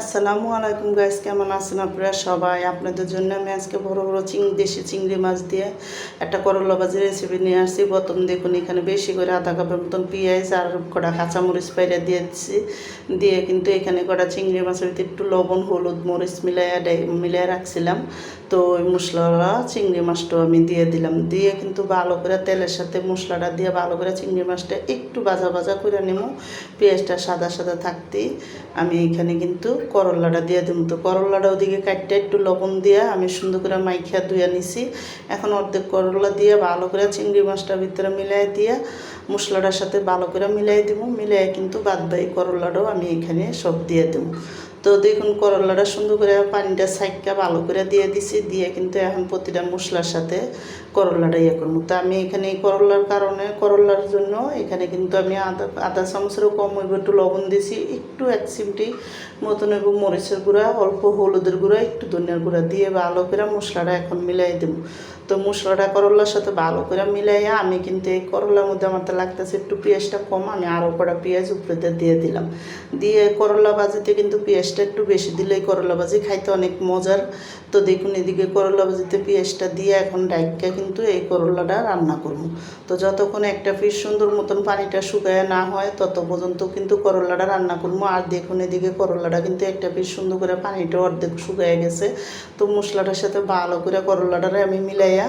আসসালামু আলাইকুম গাইস কেমন আছেন আপনারা সবাই? আপনাদের জন্য আমি আজকে বড় বড় চিং দেশি চিংড়ি মাছ দিয়ে একটা করলা ভাজি রেসিপি নিয়ে আসছি। প্রথম দেখুন এখানে বেশি করে আধা কাপের মতন পেঁয়াজ আর কটা কাঁচামরিচ পাইরা দিয়ে দিচ্ছি দিয়ে কিন্তু এখানে কটা চিংড়ি মাছের ভিতরে একটু লবণ, হলুদ, মরিচ মিলাইয়া মিলাইয়া রাখছিলাম। তো ওই মশলাটা চিংড়ি মাছটাও আমি দিয়ে দিলাম। দিয়ে কিন্তু ভালো করে তেলের সাথে মশলাটা দিয়ে ভালো করে চিংড়ি মাছটা একটু ভাজা ভাজা করে নেব পেঁয়াজটা সাদা সাদা থাকতেই আমি এখানে কিন্তু করলাটা দিয়ে দিন তো করলাটা ওদিকে কাটটা একটু লবণ দিয়ে আমি সুন্দর করে মাইখিয়া ধুয়ে নিছি। এখন অর্ধেক করলা দিয়ে ভালো করে চিংড়ি মাছটা ভিতরে মিলাই দিয়ে মশলাটার সাথে ভালো করে মিলাই দিব মিলাই কিন্তু বাদ বাই করলাটাও আমি এখানে সব দিয়ে দেবো তো দেখুন করলাটা সুন্দর করে পানিটা সাইডটা ভালো করে দিয়ে দিছি, দিয়ে কিন্তু এখন প্রতিটা মশলার সাথে করলাটা ইয়ে করব। তো আমি এখানে করলার কারণে, করলার জন্য এখানে কিন্তু আমি আদা আদা চামচেরও কম হইব, একটু লবণ দিছি, একটু এক চিমটি মতন হইব মরিচের গুঁড়া, অল্প হলুদের গুঁড়া, একটু ধনিয়ার গুঁড়া দিয়ে ভালো করে মশলাটা এখন মিলাই দেবো। তো মশলাটা করলার সাথে ভালো করে মিলাইয়া আমি কিন্তু এই করলার মধ্যে আমার তো লাগতেছে একটু পেঁয়াজটা কম, আমি আরও কটা পেঁয়াজ উপরে দিয়ে দিলাম। দিয়ে করলা ভাজিতে কিন্তু পেঁয়াজটা একটু বেশি দিলেই করলা ভাজি খাইতে অনেক মজার। তো দেখুন, এদিকে করলা ভাজিতে পেঁয়াজটা দিয়ে এখন ডাইকা কিন্তু এই করলাটা রান্না করব। তো যতক্ষণ একটা পিস সুন্দর মতন পানিটা শুকায় না হয়, তত পর্যন্ত কিন্তু করলাটা রান্না করব। আর দেখুন, এদিকে করলাটা কিন্তু একটা পিস সুন্দর করে পানিটা অর্ধেক শুকায় গেছে। তো মশলাটার সাথে ভালো করে করলাটারে আমি মিলাইয়া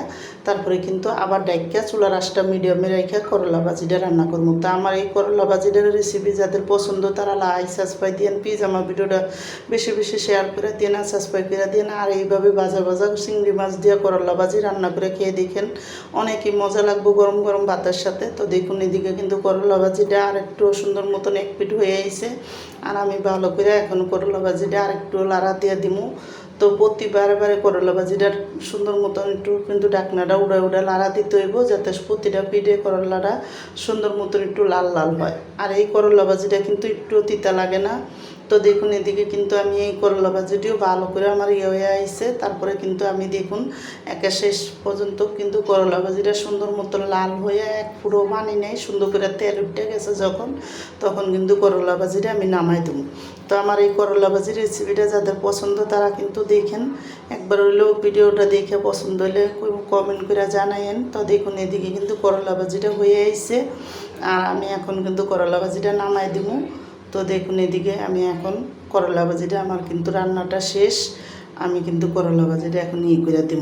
তারপরে কিন্তু আবার ডাইকা চুলার আঁচটা মিডিয়ামে রেখে করলা ভাজিটা রান্না করব। তো আমার এই করলা ভাজিটার রেসিপি যাদের পছন্দ, তারা লাই সাবস্ক্রাইব দিয়েন প্লিজ আমার ভিডিওটা বেশি বেশি শেয়ার করে দিন আর সাবস্ক্রাইব করে দিন আর এইভাবে ভাজা ভাজা চিংড়ি মাছ দিয়ে করলা ভাজি রান্না করে খেয়ে দেখেন অনেকই মজা লাগবে গরম গরম ভাতের সাথে। তো দেখুন এদিকে কিন্তু করলা ভাজিটা আর একটু সুন্দর মতন এক পিঠ হয়ে আইছে। আর আমি ভালো করে এখন করলা ভাজিটা আর একটু লাড়া দিয়ে দিমু। তো প্রতিবারে বারে করলা ভাজিটার সুন্দর মতন একটু কিন্তু ডাকনাটা উড়া উড়া লাড়া দিতে হইব যাতে প্রতিটা পিঠে করলাটা সুন্দর মতন একটু লাল লাল হয়। আর এই করলা ভাজিটা কিন্তু একটু তিতা লাগে না। তো দেখুন, এদিকে কিন্তু আমি এই করলা ভাজিটিও ভালো করে আমার ইয়ে হয়ে আইছে। তারপরে কিন্তু আমি দেখুন, একে শেষ পর্যন্ত কিন্তু করলা ভাজিটা সুন্দর মতন লাল হয়ে এক পুরো পানি নেই, সুন্দর করে তেল উঠে গেছে যখন, তখন কিন্তু করলা ভাজিটা আমি নামাই দেবো। তো আমার এই করলা ভাজির রেসিপিটা যাদের পছন্দ তারা কিন্তু দেখেন, একবার হইলেও ভিডিওটা দেখে পছন্দ হলে কমেন্ট করে জানাইন তো দেখুন, এদিকে কিন্তু করলা ভাজিটা হয়ে আইছে, আর আমি এখন কিন্তু করলা ভাজিটা নামাই দিব। তো দেখুন এদিকে আমি এখন করলা ভাজিটা, আমার কিন্তু রান্নাটা শেষ। আমি কিন্তু করলা ভাজিটা এখন ই করে দিব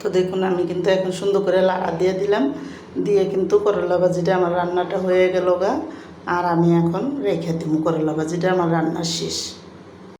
তো দেখুন আমি কিন্তু এখন সুন্দর করে লাড়া দিয়ে দিলাম। দিয়ে কিন্তু করলা ভাজিটা, আমার রান্নাটা হয়ে গেল গা। আর আমি এখন রেখে দিব করলা ভাজিটা, আমার রান্না শেষ।